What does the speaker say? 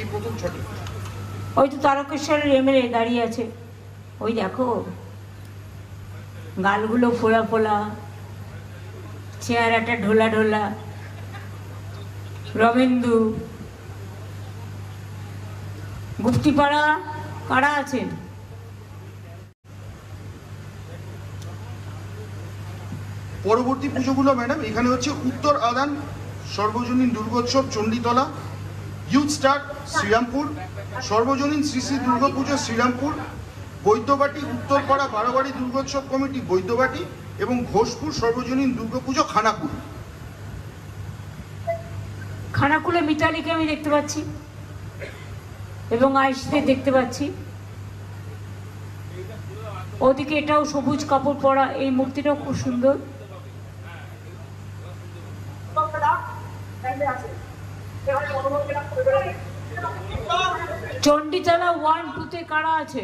এই প্রথম ছটি। ওই তো তারকেশ্বরের এমএলএ দাঁড়িয়ে আছে। ওই দেখো গালগুলো ফোলা ফোলা চেহারাটা ঢোলা ঢোলা রমেন্দু গুপ্তিপাড়া কারা আছেন? পরবর্তী পুজোগুলো ম্যাডাম এখানে হচ্ছে উত্তর আদান সর্বজনীন দুর্গোৎসব চণ্ডীতলা ইউথ স্টার শ্রীরামপুর সর্বজনীন শ্রী শ্রী দুর্গাপুজো শ্রীরামপুর বৈদ্যবাটি উত্তরপাড়া বারোয়ারি দুর্গোৎসব কমিটি বৈদ্যবাটি এবং ঘোষপুর সর্বজনীন দুর্গাপুজো খানাপুর খানাকুলে মিতালিকে আমি দেখতে পাচ্ছি এবং আয়ুষদের দেখতে পাচ্ছি। ওদিকে এটাও সবুজ কাপড় পরা এই মূর্তিটাও খুব সুন্দর। চণ্ডীতলা ওয়ান টুতে কারা আছে?